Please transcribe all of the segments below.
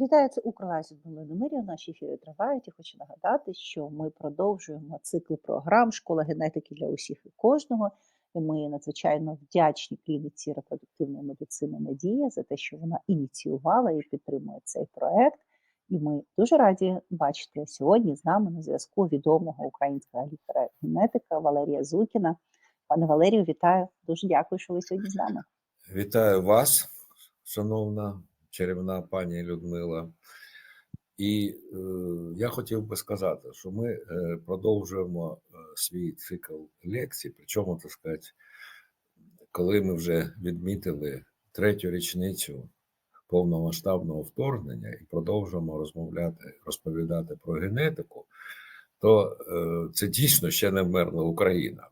Вітаю, це Людмила Немирів. Наші ефіри тривають. І хочу нагадати, що ми продовжуємо цикл програм Школа генетики для усіх і кожного. І ми надзвичайно вдячні клініці репродуктивної медицини Надія за те, що вона ініціювала і підтримує цей проект. І ми дуже раді бачити сьогодні з нами на зв'язку відомого українського лікаря-генетика Валерія Зукіна. Пане Валерію, вітаю. Дуже дякую, що ви сьогодні з нами. Вітаю вас, шановна чарівна пані Людмила. І е, я хотів би сказати, що ми е, продовжуємо е, свій цикл лекцій, причому, так сказати, коли ми вже відмітили третю річницю повномасштабного вторгнення і продовжуємо розмовляти, розповідати про генетику, то е, це дійсно ще не вмерла Україна.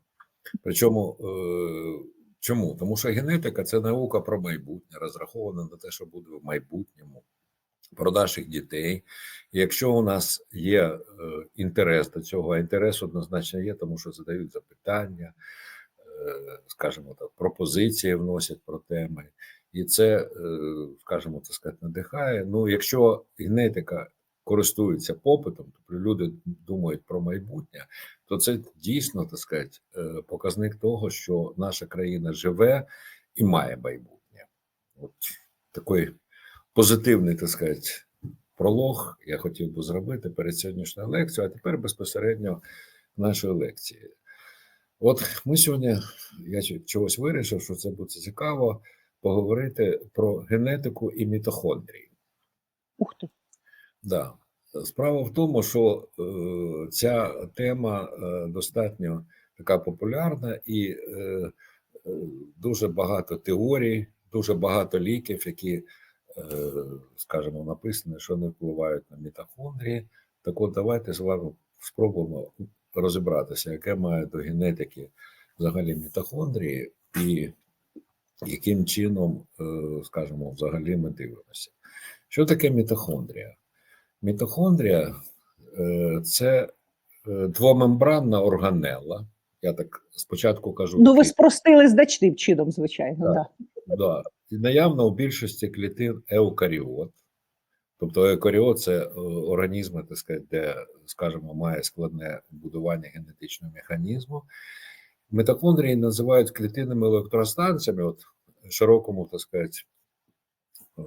Причому е, чому? Тому що генетика це наука про майбутнє, розрахована на те, що буде в майбутньому, про наших дітей. І якщо у нас є е, інтерес до цього, а інтерес однозначно є, тому що задають запитання, е, скажімо так, пропозиції вносять про теми, і це, е, скажімо так сказати, надихає. Ну, якщо генетика користується попитом, тобто люди думають про майбутнє, то це дійсно так сказати, е, показник того, що наша країна живе і має майбутнє. От такий позитивний, так сказати, пролог я хотів би зробити перед сьогоднішньою лекцією, а тепер безпосередньо нашої лекції. От ми сьогодні, я чогось вирішив, що це буде цікаво поговорити про генетику і мітохондрії. Ух ти! Да. Справа в тому, що е, ця тема е, достатньо така популярна і е, е, дуже багато теорій, дуже багато ліків, які, е, скажімо, написані, що не впливають на мітохондрії. Так от давайте з вами спробуємо розібратися, яке має до генетики взагалі мітохондрії, і яким чином, е, скажімо, взагалі ми дивимося. Що таке мітохондрія? Мітохондрія е, це е, двомембранна органела. Я так спочатку кажу. Ну, ви спростили значним чином, звичайно. Так. Да. Да. І наявна у більшості клітин еукаріот. Тобто еукаріот це е, організми, так сказати, де, скажімо, має складне будування генетичного механізму. Мітохондрії називають клітинними електростанціями, от широкому, так сказати,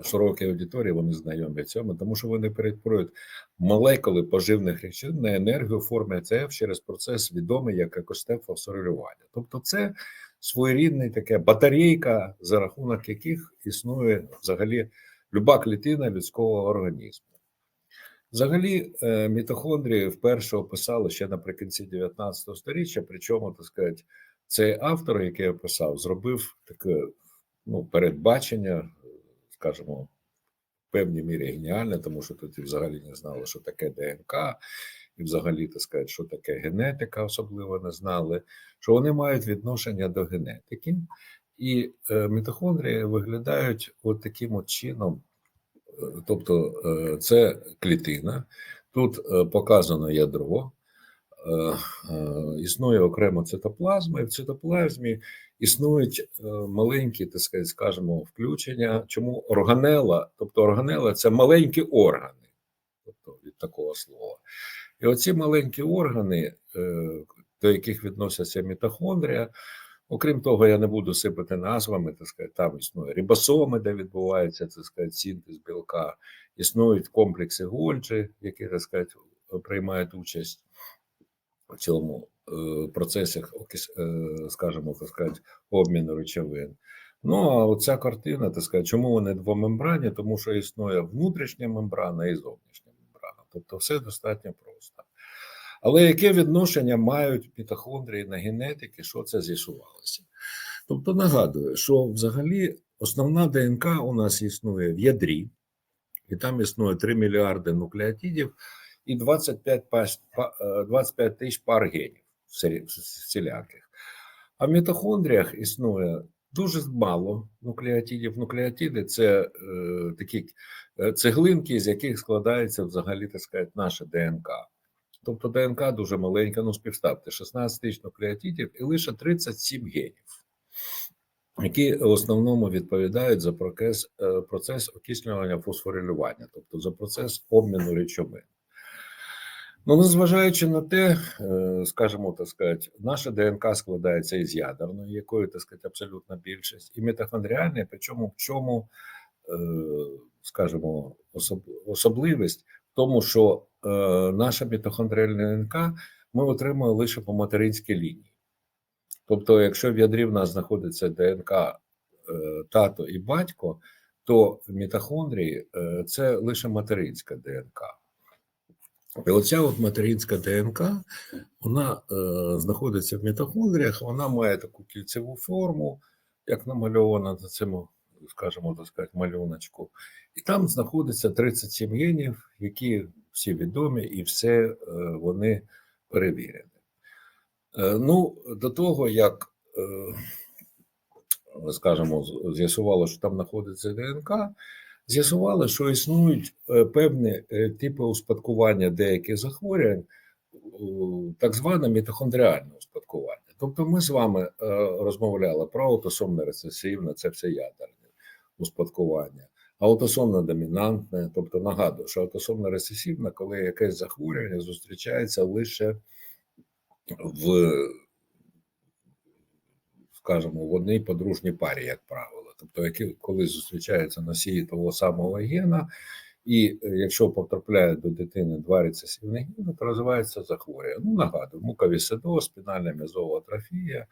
широкій аудиторії вони знайомі цьому, тому що вони перетворюють молекули поживних речовин на енергію в формі АЦФ через процес відомий як екостеп фосфорилювання. Тобто, це своєрідний таке батарейка, за рахунок яких існує взагалі люба клітина людського організму. Взагалі, е, мітохондрії вперше описали ще наприкінці 19 століття, причому, так сказати, цей автор, який я описав, зробив таке ну, передбачення, скажімо, в певній мірі геніальне, тому що тоді взагалі не знали, що таке ДНК, і взагалі, так сказати, що таке генетика, особливо не знали, що вони мають відношення до генетики, і е, мітохондрії виглядають от таким от чином. Е, Тобто е, це клітина, тут показано ядро, існує окремо цитоплазма, і в цитоплазмі існують е, маленькі, так сказати, скажімо, включення. Чому органела? Тобто органела це маленькі органи, тобто від такого слова. І оці маленькі органи, е, до яких відносяться мітохондрія, окрім того, я не буду сипати назвами, так сказати, там існує рибосоми, де відбувається так сказати, синтез білка, існують комплекси Гольджі, які так сказати, приймають участь в цьому е, процесі, е, скажімо, так сказати, обміну речовин. Ну, а оця картина, так сказати, чому вони двомембранні? Тому що існує внутрішня мембрана і зовнішня мембрана. Тобто все достатньо просто. Але яке відношення мають мітохондрії на генетики, що це з'ясувалося? Тобто нагадую, що взагалі основна ДНК у нас існує в ядрі, і там існує 3 мільярди нуклеотидів і 25, пас- па- е, 25 тисяч пар генів всіляких. А в мітохондріях існує дуже мало нуклеотидів. Нуклеотиди це е, такі е, цеглинки, з яких складається взагалі так сказати, наша ДНК. Тобто ДНК дуже маленька, ну співставте 16 тисяч нуклеотидів і лише 37 генів. які в основному відповідають за процес, е, процес окислювання фосфорилювання, тобто за процес обміну речовин. Ну, незважаючи на те, е, скажімо так сказати, наша ДНК складається із ядерної, якої, так сказати, абсолютна більшість, і мітохондріальної, причому в чому, е, скажімо, особ- особливість в тому, що е, наша мітохондріальна ДНК ми отримуємо лише по материнській лінії. Тобто, якщо в ядрі в нас знаходиться ДНК тато і батько, то мітохондрії це лише материнська ДНК. І оця от материнська ДНК, вона е, знаходиться в мітохондріях, вона має таку кільцеву форму, як намальована на цьому, скажімо так сказати, малюночку. І там знаходиться 37 генів, які всі відомі, і все е, вони перевірені. Е, ну, до того, як, е, скажімо, з'ясувало, що там знаходиться ДНК, з'ясували, що існують е, певні е, типи успадкування деяких захворювань, так зване мітохондріальне успадкування. Тобто ми з вами е, розмовляли про аутосомне рецесивне, це все ядерне успадкування, аутосомне домінантне, тобто нагадую, що аутосомне рецесивне, коли якесь захворювання зустрічається лише в, скажімо, в одній подружній парі, як правило. Тобто, які коли зустрічаються носії того самого гена, і е, якщо потрапляє до дитини два рецесивні гени, то розвивається захворювання. Ну, нагадую, муковісцидоз, спінальна м'язова атрофія,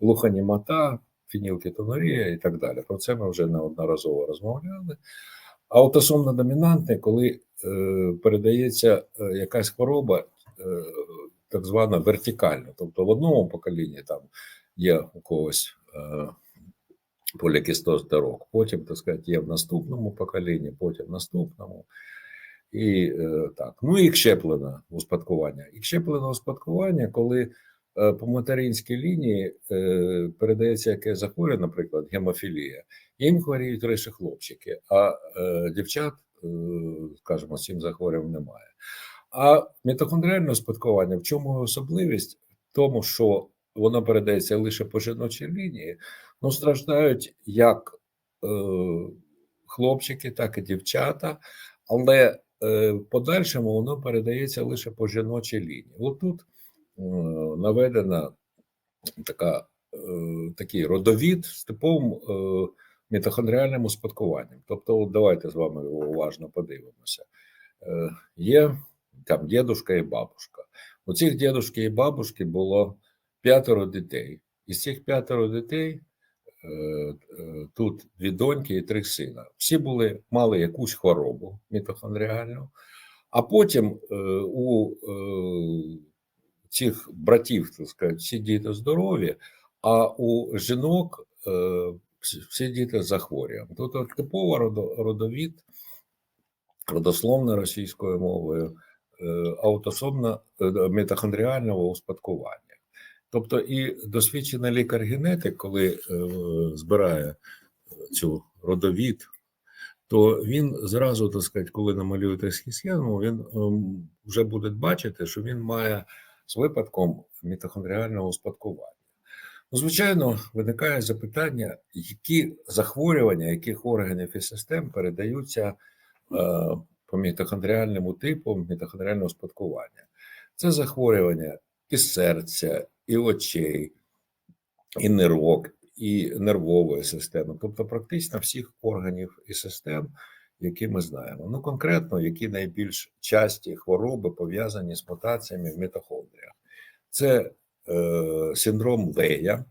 глухонімота, фенілкетонурія і так далі. Про це ми вже неодноразово розмовляли. Аутосомно домінантне, коли е, передається е, якась хвороба, е, так звана вертикальна, тобто в одному поколінні там є у когось е, полікістоз дорог, потім, так сказати, є в наступному поколінні, потім в наступному. І е, так. Ну і щеплене успадкування. І щеплене успадкування, коли е, по материнській лінії е, передається якесь захворювання, наприклад, гемофілія, їм хворіють лише хлопчики, а е, дівчат, скажімо, цим захворюванням немає. А мітохондріальне успадкування, в чому особливість? В тому, що воно передається лише по жіночій лінії, ну страждають як е, хлопчики, так і дівчата, але е, в подальшому воно передається лише по жіночій лінії. Отут е, наведена така, е, такий родовід з типовим е, мітохондріальним успадкуванням. Тобто, от давайте з вами уважно подивимося. Е, є там дідушка і бабушка. У цих дідушки і бабушки було п'ятеро дітей. Із цих п'ятеро дітей тут дві доньки і три сина. Всі були, мали якусь хворобу мітохондріальну, а потім е, у е, цих братів, так сказати, всі діти здорові, а у жінок е, всі- діти з захворюванням. Тут типова родовід, родословна російською мовою, е, аутосомна е, мітохондріального успадкування. Тобто, і досвідчений лікар-генетик, коли е, збирає цю родовід, то він зразу, так сказати, коли намалює тріски схему, він ем, вже буде бачити, що він має з випадком мітохондріального успадкування. Ну, звичайно, виникає запитання, які захворювання, яких органів і систем передаються е, по мітохондріальному типу мітохондріального успадкування. Це захворювання і серця, і очей, і нирок, і нервової системи, тобто практично всіх органів і систем, які ми знаємо. Ну, конкретно, які найбільш часті хвороби пов'язані з мутаціями в мітохондріях. Це е, синдром Лея,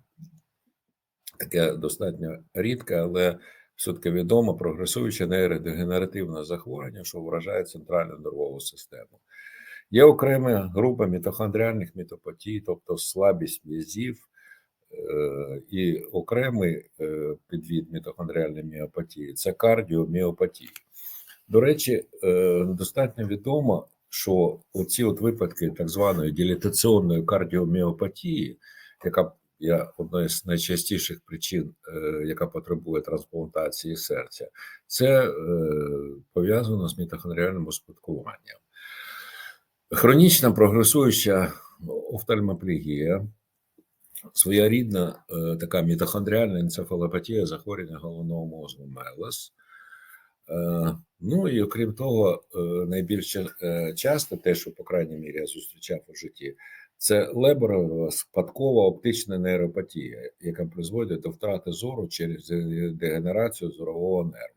таке достатньо рідке, але все-таки відомо прогресуюче нейродегенеративне захворювання, що вражає центральну нервову систему. Є окрема група мітохондріальних мітопатій, тобто слабість м'язів, е, і окремий е, підвід мітохондріальної міопатії це кардіоміопатії. До речі, е, достатньо відомо, що оці от випадки так званої дилітаційної кардіоміопатії, яка є одною з найчастіших причин, яка потребує трансплантації серця, це пов'язано з мітохондріальним успадкуванням. Хронічна прогресуюча офтальмоплегія, своєрідна е, така мітохондріальна енцефалопатія захворювання головного мозку МЕЛЕС. Е, Ну і окрім того, е, найбільш е, часто те, що по крайній мірі я зустрічав у житті, це леберова спадкова оптична нейропатія, яка призводить до втрати зору через дегенерацію зорового нерву.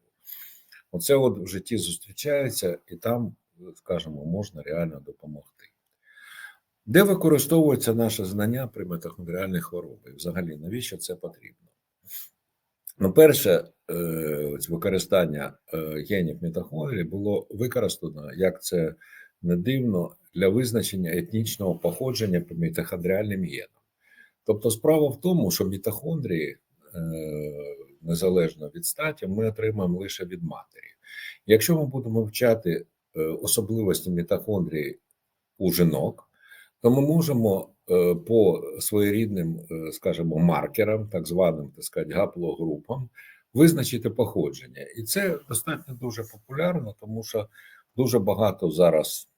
Оце от в житті зустрічається, і там, скажімо, можна реально допомогти. Де використовується наше знання при митохондріальній хворобі? Взагалі, навіщо це потрібно? Ну, перше, е, використання е, генів мітохондрії було використано, як це не дивно, для визначення етнічного походження по мітохондріальним генам. Тобто, справа в тому, що мітохондрії, е, незалежно від статі, ми отримаємо лише від матері. Якщо ми будемо вчати особливості мітохондрії у жінок, то ми можемо е, по своєрідним, е, скажімо, маркерам, так званим так сказати, гаплогрупам, визначити походження. І це достатньо дуже популярно, тому що дуже багато зараз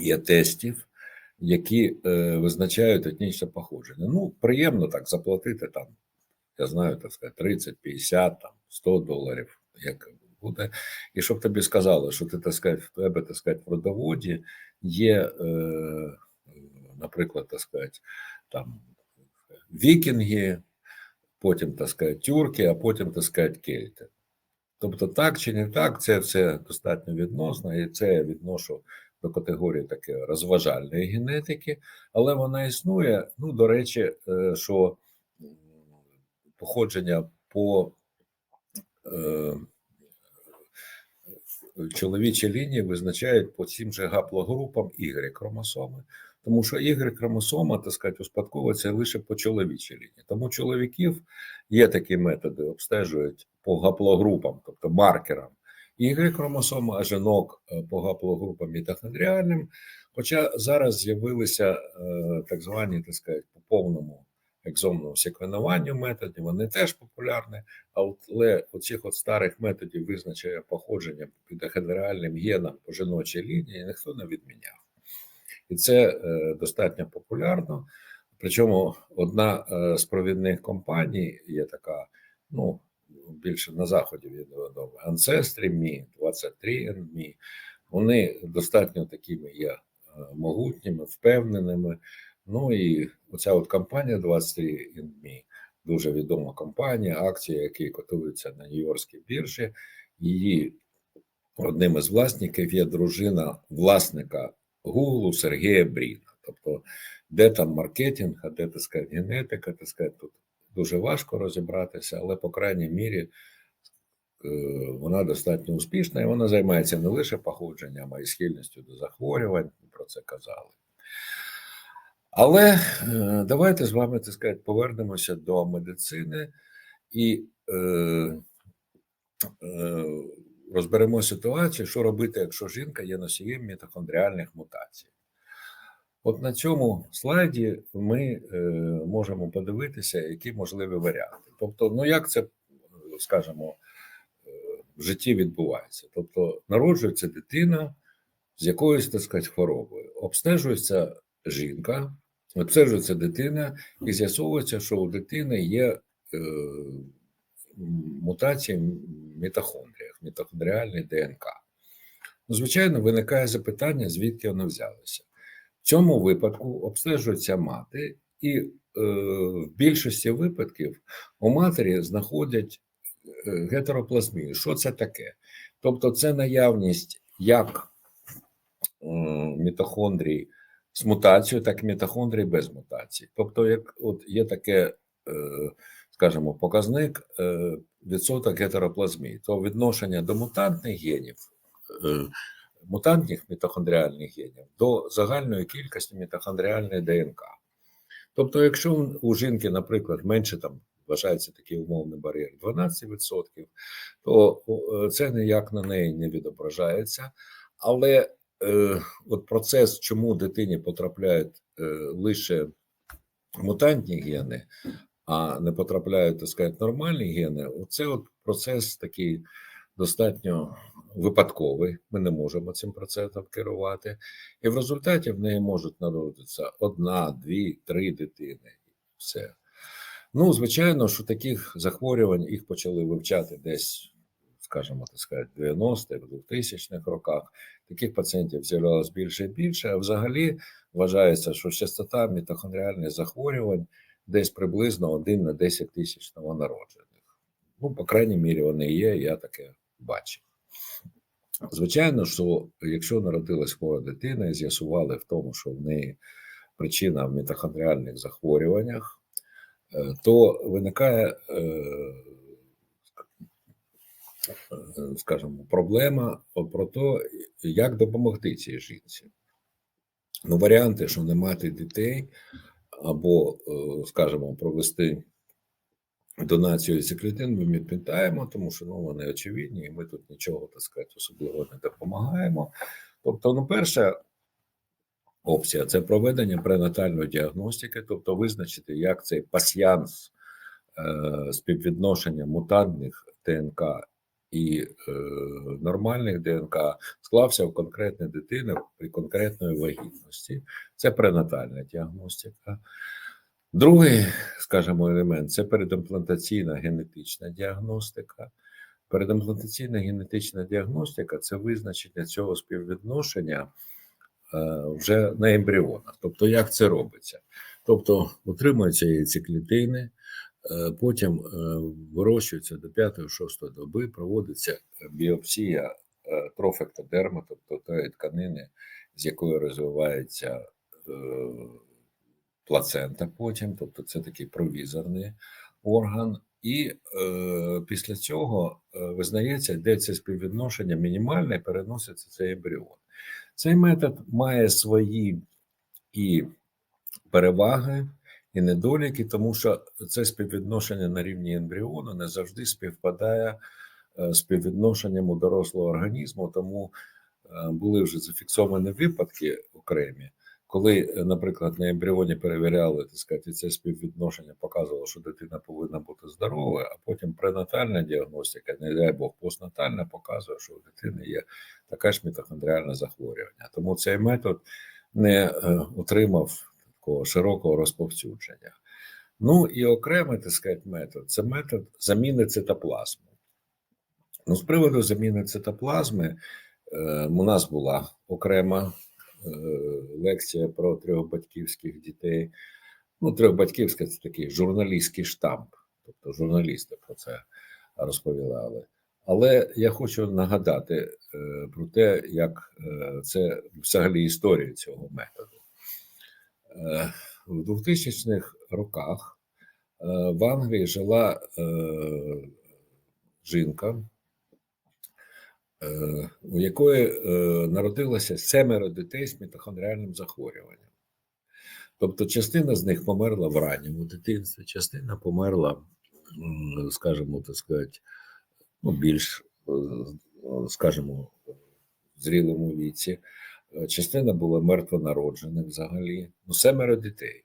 є тестів, які е, визначають етнічне походження. Ну, приємно так заплатити там, я знаю, так сказати, 30, 50, там, 100 доларів, як буде. І щоб тобі сказали, що ти, так сказати, в тебе, так сказати, в родоводі є, е, наприклад, так сказати, там вікінги, потім, так сказати, тюрки, а потім, так сказати, кельти. Тобто, так чи не так, це все достатньо відносно, і це я відношу до категорії таке розважальної генетики, але вона існує. Ну, до речі, е, що походження по е, чоловічій лінії визначають по цим же гаплогрупам Y хромосоми, тому що Y хромосома, так сказати, успадковується лише по чоловічій лінії. Тому чоловіків є такі методи, обстежують по гаплогрупам, тобто маркерам Y хромосоми, а жінок е, по гаплогрупам мітохондріальним. Хоча зараз з'явилися е, так звані, так сказати, по повному екзомному секвенуванню методи, вони теж популярні, але оцих от старих методів визначення походження мітохондріальним генам по жіночій лінії ніхто не відміняв. І це е, достатньо популярно. Причому одна е, з провідних компаній є така, ну, більше на заході відома Ancestry.me, 23andMe. Вони достатньо такими є е, могутніми, впевненими. Ну і оця от компанія 23andMe, дуже відома компанія, акції, які котуються на Нью-Йоркській біржі. Її одним із власників є дружина власника Гуглу Сергія Бріна. Тобто, де там маркетинг, а де так генетика, так сказати, тут дуже важко розібратися, але по крайній мірі е, вона достатньо успішна, і вона займається не лише походженням, а й схильністю до захворювань. Про це казали. Але е, давайте з вами так сказати, повернемося до медицини і е, е, розберемо ситуацію, що робити, якщо жінка є носієм мітохондріальних мутацій. От на цьому слайді ми е, можемо подивитися, які можливі варіанти. Тобто, ну як це, е, скажімо, е, в житті відбувається? Тобто, народжується дитина з якоюсь, так сказати, хворобою, обстежується жінка, обстежується дитина, і з'ясовується, що у дитини є е, мутації в мітохондріях, мітохондріальний ДНК. Ну, звичайно, виникає запитання, звідки вони взялися. В цьому випадку обстежується мати, і е, в більшості випадків у матері знаходять е, гетероплазмію. Що це таке? Тобто, це наявність як е, мітохондрій з мутацією, так і мітохондрій без мутації. Тобто, як от є таке, е, скажімо, показник е, відсоток гетероплазмії, то відношення до мутантних генів. Е, мутантних мітохондріальних генів до загальної кількості мітохондріальної ДНК. Тобто, якщо у жінки, наприклад, менше там вважається такий умовний бар'єр 12%, то це ніяк на неї не відображається. Але е, от процес, чому дитині потрапляють е, лише мутантні гени, а не потрапляють, так сказати, нормальні гени, оце от процес такий достатньо випадковий. Ми не можемо цим процесом керувати. І в результаті в неї можуть народитися одна, дві, три дитини. Все. Ну, звичайно, що таких захворювань їх почали вивчати десь, скажімо так сказати, 90-х, 2000-х роках. Таких пацієнтів з'являлось більше і більше. А взагалі вважається, що частота мітохондріальних захворювань десь приблизно 1 на 10 тисяч новонароджених. Ну, по крайній мірі, вони є, я таке бачив. Звичайно, що якщо народилась хвора дитина і з'ясували в тому, що в неї причина в мітохондріальних захворюваннях, е, то виникає, е, скажімо, проблема про те, як допомогти цій жінці. Ну, варіанти, що не мати дітей, або, е, скажімо, провести донацію циклітин, ми відмітаємо, тому що ну, вони очевидні, і ми тут нічого, так сказати, особливо не допомагаємо. Тобто, ну, перша опція це проведення пренатальної діагностики, тобто визначити, як цей пасьянс е, співвідношення мутантних ДНК і е, нормальних ДНК склався в конкретної дитини при конкретної вагітності. Це пренатальна діагностика. Другий, скажімо, елемент це передімплантаційна генетична діагностика. Передімплантаційна генетична діагностика це визначення цього співвідношення е, вже на ембріонах. Тобто, як це робиться? Тобто, утримуються яйцеклітини, потім е, вирощуються до 5-6 доби, проводиться біопсія е, трофектодерма, тобто тої тканини, з якої розвивається е, плацента потім, тобто це такий провізорний орган. І е, після цього е, визнається, де це співвідношення мінімальне, переноситься цей ембріон. Цей метод має свої і переваги, і недоліки, тому що це співвідношення на рівні ембріону не завжди співпадає е, з співвідношенням у дорослого організму, тому е, були вже зафіксовані випадки окремі, коли, е, наприклад, на ембріоні перевіряли, так сказати, це співвідношення показувало, що дитина повинна бути здоровою, а потім пренатальна діагностика, не дай Бог, постнатальна показує, що у дитини є таке ж мітохондріальне захворювання. Тому цей метод не отримав такого широкого розповсюдження. Ну і окремий, так сказати, метод це метод заміни цитоплазми. Ну, з приводу заміни цитоплазми, е, у нас була окрема е, лекція про трьохбатьківських дітей. Ну, трьохбатьківська це такий журналістський штамп, тобто журналісти про це розповідали. Але я хочу нагадати е, про те, як е, це взагалі історія цього методу. Е, в 2000-х роках е, в Англії жила е, жінка, у якої народилося семеро дітей з мітохондріальним захворюванням. Тобто, частина з них померла в ранньому дитинстві, частина померла, скажімо, так сказати, ну, більш, скажімо, в зрілому віці. Е, Частина була мертвонароджених взагалі, ну, семеро дітей.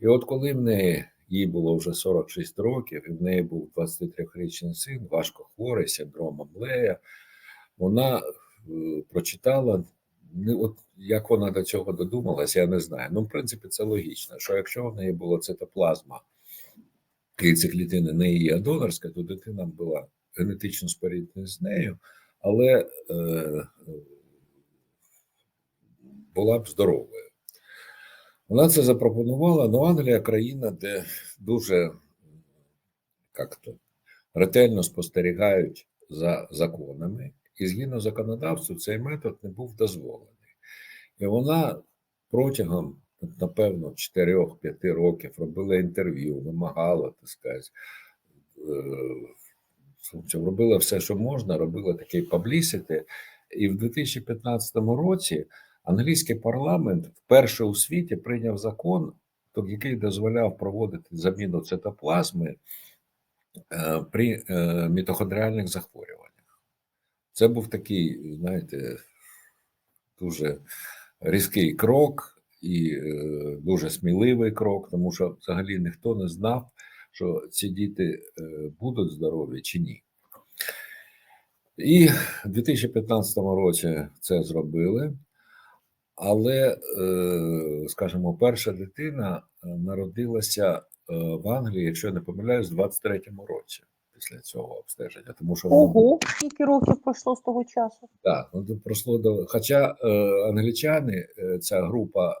І от коли в неї їй було вже 46 років, і в неї був 23-річний син, важко хворий, синдромом Лея, вона е, прочитала, ну, от як вона до цього додумалась, я не знаю. Ну, в принципі, це логічно, що якщо в неї була цитоплазма, і клітини не її, а донорська, то дитина була генетично споріднена з нею, але е, була б здоровою. Вона це запропонувала, але Англія країна, де дуже ретельно спостерігають за законами, і згідно законодавству цей метод не був дозволений. І вона протягом, напевно, 4-5 років робила інтерв'ю, вимагала, так сказати, е, робила все, що можна, робила такий паблісити. І в 2015 році англійський парламент вперше у світі прийняв закон, який дозволяв проводити заміну цитоплазми е, при е, мітохондріальних захворюваннях. Це був такий, знаєте, дуже різкий крок і е, дуже сміливий крок, тому що взагалі ніхто не знав, що ці діти будуть здорові чи ні. І в 2015 році це зробили. Але, е, скажімо, перша дитина е, народилася в Англії, якщо я не помиляюсь, в 23-му році після цього обстеження. Тому що Ого, скільки років пройшло з того часу? Так, ну пройшло до. Хоча е, англічани, е, ця група е,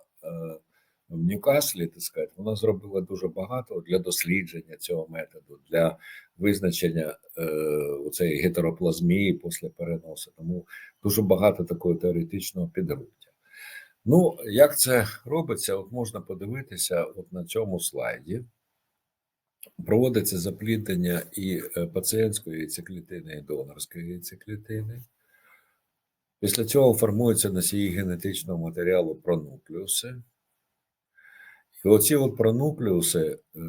в Ньюкаслі, так сказати, вона зробила дуже багато для дослідження цього методу, для визначення е, цієї гетероплазмії після переносу. Тому дуже багато такого теоретичного підґрунтя. Ну, як це робиться, от можна подивитися от на цьому слайді. Проводиться запліднення і е, пацієнтської яйцеклітини, і донорської яйцеклітини. Після цього формуються носії генетичного матеріалу пронуклеуси. І оці от пронуклеуси е,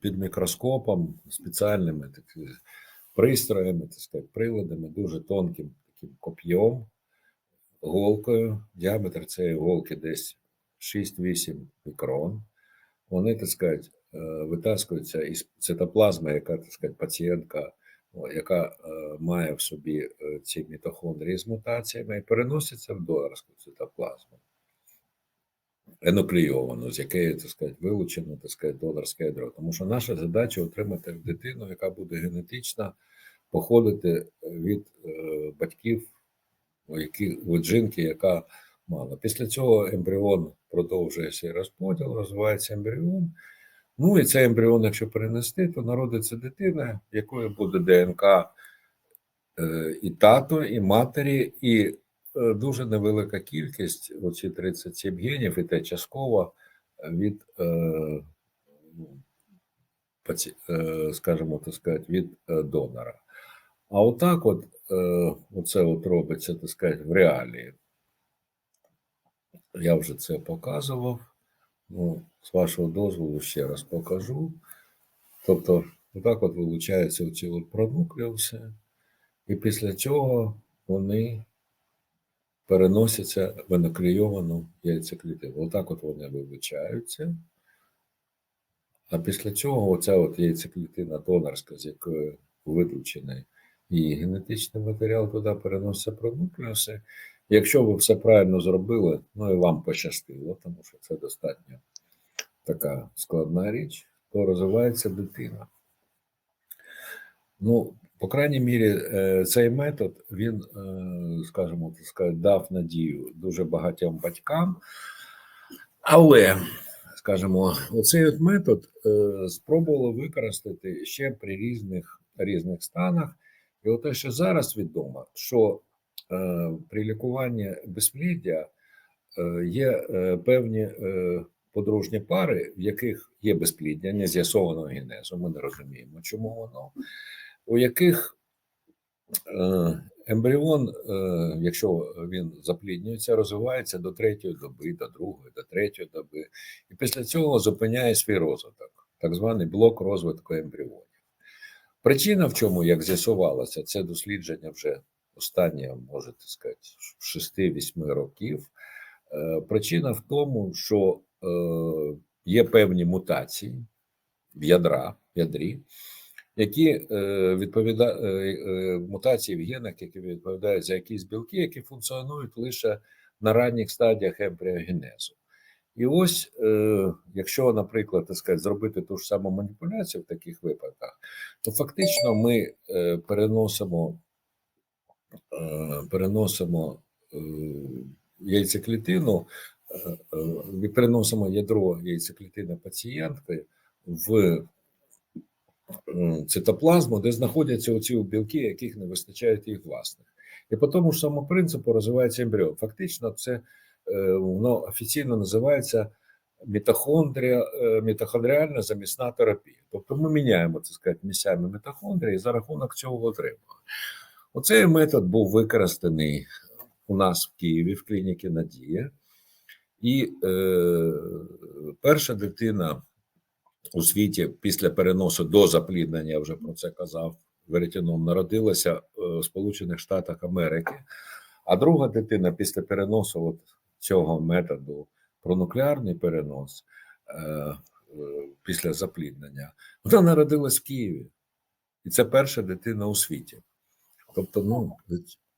під мікроскопом, спеціальними такі, пристроями, так сказати, приладами, дуже тонким таким коп'єм, голкою. Діаметр цієї голки десь 6-8 мікрон. Вони, так сказати, е, витаскуються із цитоплазми, яка, так сказати, пацієнтка яка е, має в собі е, ці мітохондрії з мутаціями, і переноситься в донорську цитоплазму, енуклейовану, з якої, так сказати, вилучено так сказати, донорське ядро. Тому що наша задача отримати дитину, яка буде генетично походити від батьків, у яких від жінки, яка мала. Після цього ембріон продовжує свій розподіл, розвивається ембріон. Ну і цей ембріон, якщо перенести, то народиться дитина, в якої буде ДНК е, і тато, і матері, і е, дуже невелика кількість, оці 37 генів, і те частково від, е, ну, скажімо так сказати, від донора. А отак, от, оце от робиться, так сказати, в реалії. Я вже це показував. Ну, з вашого дозволу ще раз покажу. Тобто, отак от вилучаються ці от пронуклеуси, і після цього вони переносяться в енуклейовану яйцеклітину. Отак от вони вилучаються. А після цього оця от яйцеклітина донорська, з якої вилучений її генетичний матеріал, туди переноситься пронуклеуси. Якщо ви все правильно зробили, ну і вам пощастило, тому що це достатньо така складна річ, то розвивається дитина. Ну, по крайній мірі, е, цей метод, він, е, скажімо, так сказати, дав надію дуже багатьом батькам. Але, скажімо, оцей от метод е, спробували використати ще при різних, різних станах. І от те, що зараз відомо, що е, при лікуванні безпліддя е, є е, певні е, подружні пари, в яких є безпліддя, не з'ясованого генезу, ми не розуміємо, чому воно, у яких е, ембріон, е, якщо він запліднюється, розвивається до третьої доби, до другої, до третьої доби, і після цього зупиняє свій розвиток, так званий блок розвитку ембріонів. Причина в чому, як з'ясувалося, це дослідження вже останнє, можете сказати, 6-8 років. Е, Причина в тому, що е, є певні мутації в ядра, ядрі, які е, відповідають мутації в генах, які відповідають за якісь білки, які функціонують лише на ранніх стадіях ембріогенезу. І ось, е, якщо, наприклад, так сказати, зробити ту ж саму маніпуляцію в таких випадках, то фактично ми е, переносимо, е, переносимо яйцеклітину, переносимо ядро яйцеклітини пацієнтки в цитоплазму, де знаходяться оці білки, яких не вистачає їх власних. І по тому ж самому принципу розвивається ембріон. Фактично, це воно офіційно називається мітохондрія, е, мітохондріальна замісна терапія. Тобто ми міняємо це сказати, місцями мітохондрії і за рахунок цього отримуємо. Оцей метод був використаний у нас в Києві в клініці Надія. І е, перша дитина у світі після переносу до запліднення, я вже про це казав, веретіном народилася е, в Сполучених Штатах Америки. А друга дитина після переносу от цього методу пронуклеарний перенос е, е, після запліднення, вона народилась в Києві. І це перша дитина у світі. Тобто, ну,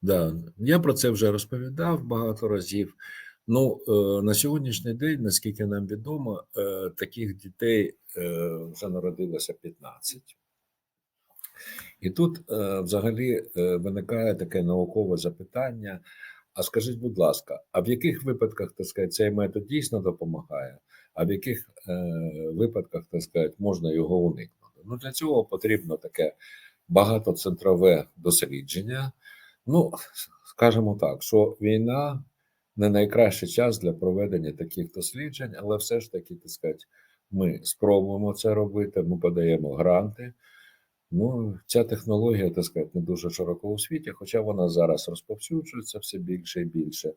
да, я про це вже розповідав багато разів. Ну, е, на сьогоднішній день, наскільки нам відомо, таких дітей вже народилося 15. І тут взагалі виникає таке наукове запитання. А скажіть, будь ласка, а в яких випадках так сказати, цей метод дійсно допомагає, а в яких е, випадках так сказати, можна його уникнути? Ну, для цього потрібно таке багатоцентрове дослідження. Ну, скажімо так, що війна не найкращий час для проведення таких досліджень, але все ж таки, так сказати, ми спробуємо це робити, ми подаємо гранти. Ну, ця технологія, так сказати, не дуже широко у світі, хоча вона зараз розповсюджується все більше і більше.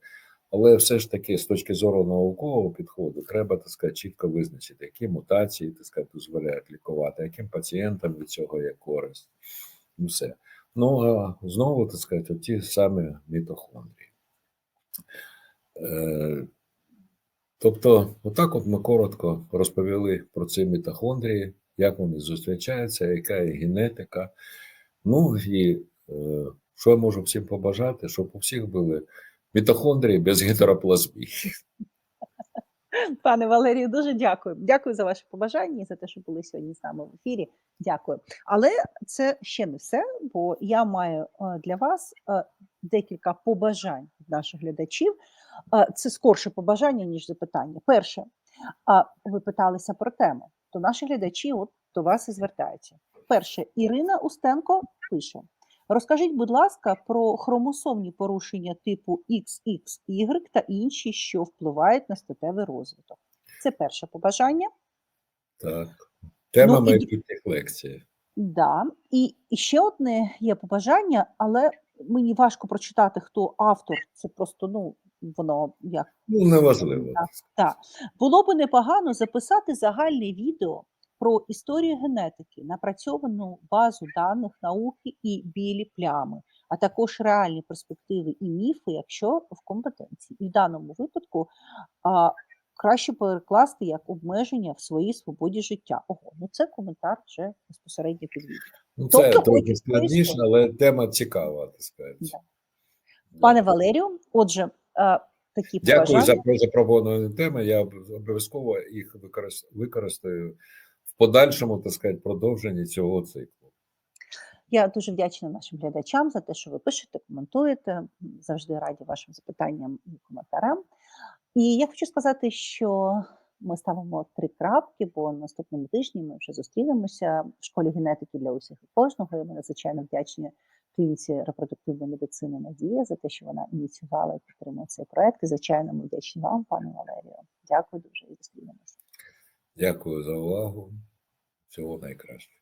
Але все ж таки, з точки зору наукового підходу, треба так сказати, чітко визначити, які мутації так сказати, дозволяють лікувати, яким пацієнтам від цього є користь. І все. Ну а знову так сказати, ті самі мітохондрії. Е, Тобто, отак от ми коротко розповіли про ці мітохондрії, як вони зустрічаються, яка є генетика. Ну і е, що я можу всім побажати, щоб у всіх були мітохондрії без гетероплазмії. Пане Валерію, дуже дякую. Дякую за ваше побажання і за те, що були сьогодні з нами в ефірі. Дякую. Але це ще не все, бо я маю е, для вас е, декілька побажань наших глядачів. Це скорше побажання, ніж запитання. Перше, ви питалися про тему, то наші глядачі от до вас і звертаються. Перше, Ірина Устенко пише: Розкажіть, будь ласка, про хромосомні порушення типу XXY та інші, що впливають на статевий розвиток. Це перше побажання. Так. Тема Ну, майбутніх лекцій. Да. І, і ще одне є побажання, але мені важко прочитати, хто автор. Це просто ну воно як Ну, неважливо. Так, так. Було б непогано записати загальне відео про історію генетики, напрацьовану базу даних науки і білі плями, а також реальні перспективи і міфи, якщо в компетенції. І в даному випадку а, краще перекласти як обмеження в своїй свободі життя. Ого, ну це коментар вже безпосередньо під відео. Ну, Тобто, це трохи складніше, але тема цікава, так сказати. Да. Пане Валерію, отже, такі Дякую за побажання. про запропоновані теми. Я обов'язково їх використ- використаю в подальшому, так сказати, продовженні цього циклу. Я дуже вдячна нашим глядачам за те, що ви пишете, коментуєте. Завжди раді вашим запитанням і коментарям. І я хочу сказати, що ми ставимо три крапки, бо наступному тижні ми вже зустрінемося в школі генетики для усіх і кожного. І ми надзвичайно вдячні клініці репродуктивної медицини Надія за те, що вона ініціювала і підтримує цей проект. І звичайно, ми вдячні вам, пане Валерію. Дякую дуже і зустрінемося. Дякую за увагу. Всього найкращого.